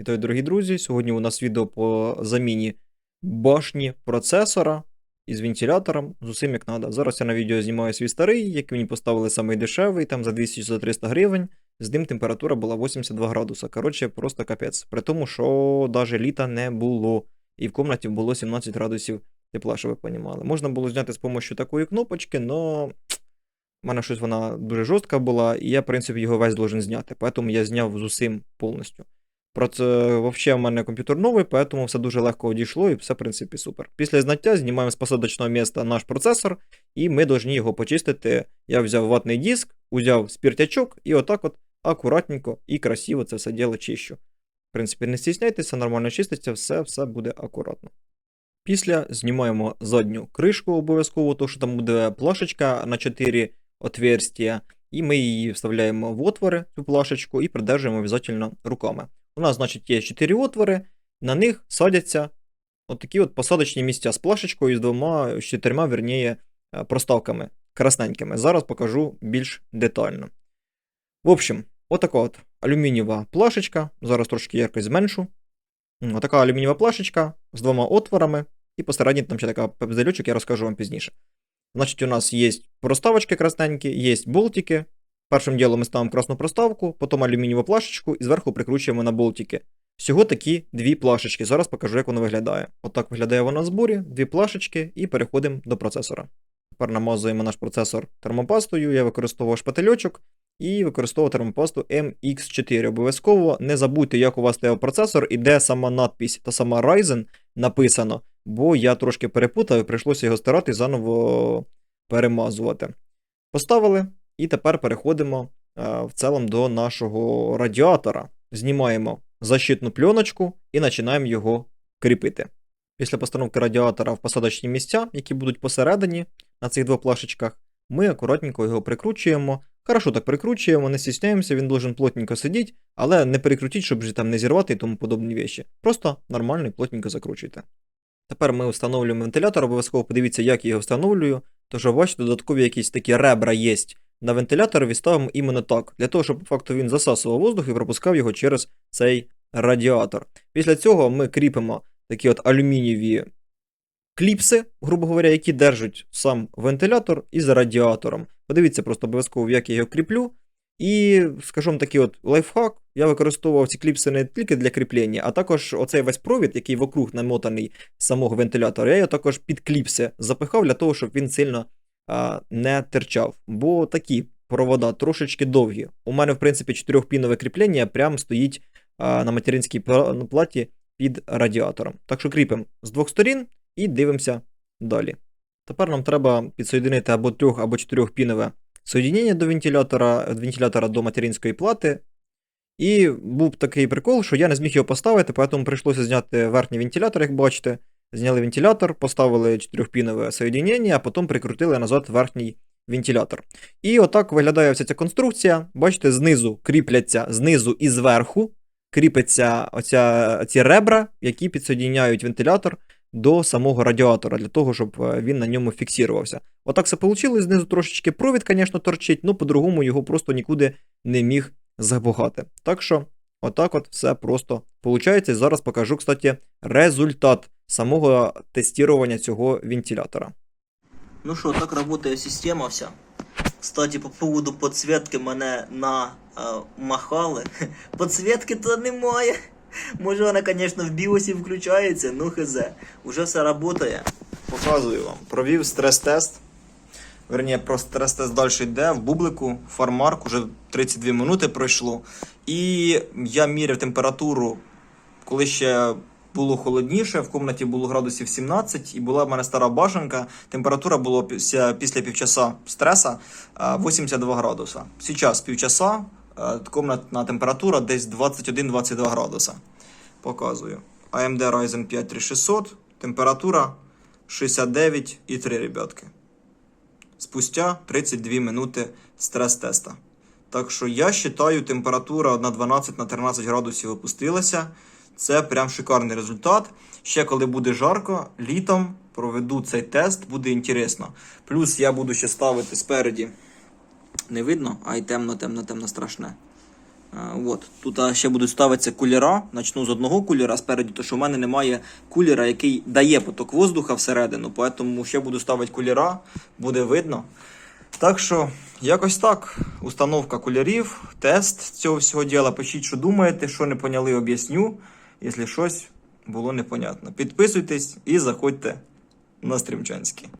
Вітаю, дорогі друзі! Сьогодні у нас відео по заміні башні процесора із вентилятором з усім як треба. Зараз я на відео знімаю свій старий, який мені поставили самий дешевий, там за 200-300 гривень. З ним температура була 82 градуса. Коротше, просто капець. При тому, що навіть літа не було, і в кімнаті було 17 градусів тепла, щоб ви понімали. Можна було зняти з допомогою такої кнопочки, но в мене щось вона дуже жорстка була, і я, в принципі, його весь должен зняти. Тому я зняв з усім повністю. Про це взагалі в мене комп'ютер новий, тому все дуже легко одійшло і все, в принципі, супер. Після зняття знімаємо з посадочного міста наш процесор, і ми повинні його почистити. Я взяв ватний диск, узяв спіртячок і отак от акуратненько і красиво це все діло чищу. В принципі, не стісняйтеся, нормально чиститься, все, все буде акуратно. Після знімаємо задню кришку обов'язково, тому що там буде плашечка на 4 отверстия, і ми її вставляємо в отвори, цю плашечку, і придержуємо обов'язково руками. У нас, значить, є 4 отвори, на них садяться отакі от посадочні місця з плашечкою і з двома, з чотирма, верніє, е, проставками красненькими. Зараз покажу більш детально. В общем, отака от алюмінієва плашечка. Зараз трошки яркость зменшу. Отака алюмінієва плашечка з двома отворами, і посередині там ще така пепзельочок, я розкажу вам пізніше. Значить, у нас є проставочки красненькі, є болтики. Першим ділом ми ставимо красну проставку, потім алюмінієву плашечку і зверху прикручуємо на болтики. Всього такі дві плашечки. Зараз покажу, як воно виглядає. Отак виглядає воно в зборі, дві плашечки, і переходимо до процесора. Тепер намазуємо наш процесор термопастою. Я використовував шпательочок і використовував термопасту MX4. Обов'язково не забудьте, як у вас стояв процесор і де сама надпись та сама Ryzen написано, бо я трошки перепутав і прийшлося його стирати і заново перемазувати. Поставили, і тепер переходимо е, в цілому до нашого радіатора. Знімаємо защитну пленочку і починаємо його кріпити. Після постановки радіатора в посадочні місця, які будуть посередині на цих двох плашечках, ми акуратненько його прикручуємо. Хорошо так прикручуємо, не стісняємося, він должен плотненько сидіти, але не перекрутіть, щоб вже там не зірвати і тому подобні речі. Просто нормально і плотненько закручуйте. Тепер ми встановлюємо вентилятор, обов'язково подивіться, як я його встановлюю. Тож, бачите, додаткові якісь такі ребра є на вентилятор ставимо іменно так, для того, щоб по факту він засасував воздух і пропускав його через цей радіатор. Після цього ми кріпимо такі от алюмінієві кліпси, грубо говоря, які держать сам вентилятор із радіатором. Подивіться просто обов'язково, як я його кріплю. І, скажімо, такий от лайфхак. Я використовував ці кліпси не тільки для кріплення, а також оцей весь провід, який вокруг намотаний самого вентилятора, я його також під кліпси запихав для того, щоб він сильно не терчав. Бо такі провода трошечки довгі. У мене, в принципі, чотирьохпінове кріплення прямо стоїть на материнській платі під радіатором. Так що кріпимо з двох сторін і дивимося далі. Тепер нам треба підсоєдинити або трьох, або чотирьохпінове соєднення до вентилятора, від вентилятора до материнської плати. І був такий прикол, що я не зміг його поставити, тому прийшлося зняти верхній вентилятор, як бачите. Зняли вентилятор, поставили чотирьохпінове соєднення, а потім прикрутили назад верхній вентилятор. І отак виглядає вся ця конструкція. Бачите, знизу кріпляться знизу і зверху, кріпиться оця, ці ребра, які підсоєдняють вентилятор до самого радіатора, для того, щоб е, він на ньому фіксувався. Отак все вийшло, знизу трошечки провід, звісно, торчить, але по-другому його просто нікуди не міг забагати. Так що, отак от все просто виходить. І зараз покажу, кстати, результат самого тестування цього вентилятора. Ну що, так працює система вся. Кстати, по поводу подсветки мене на махали. Подсветки то немає. Може вона, звісно, в біосі включається, ну хз. Уже все працює. Показую вам. Провів стрес-тест. Верніше, про стрес-тест далі йде. В бублику фармарк уже 32 минути пройшло. І я міряв температуру, коли ще було холодніше, в кімнаті було градусів 17, і була в мене стара башенка. Температура була після, після півчаса стреса 82 градуса. Зараз півчаса, а, кімнатна температура десь 21-22 градуса. Показую. AMD Ryzen 5 3600, температура 69,3, ребятки. Спустя 32 минути стрес-теста. Так що я вважаю, температура на 12 на 13 градусів опустилася. Це прям шикарний результат. Ще коли буде жарко, літом проведу цей тест, буде інтересно. Плюс я буду ще ставити спереді. Не видно, а й темно, темно, темно страшне. А, от. Тут ще будуть ставитися кулера. Начну з одного кулера спереді, тому що в мене немає кулера, який дає поток воздуха всередину, тому ще буду ставити кулера, буде видно. Так що, якось так. Установка кулерів, тест цього всього діла. Пишіть, що думаєте, що не поняли, об'ясню. Якщо щось було непонятно. Підписуйтесь і заходьте на стрімчанський.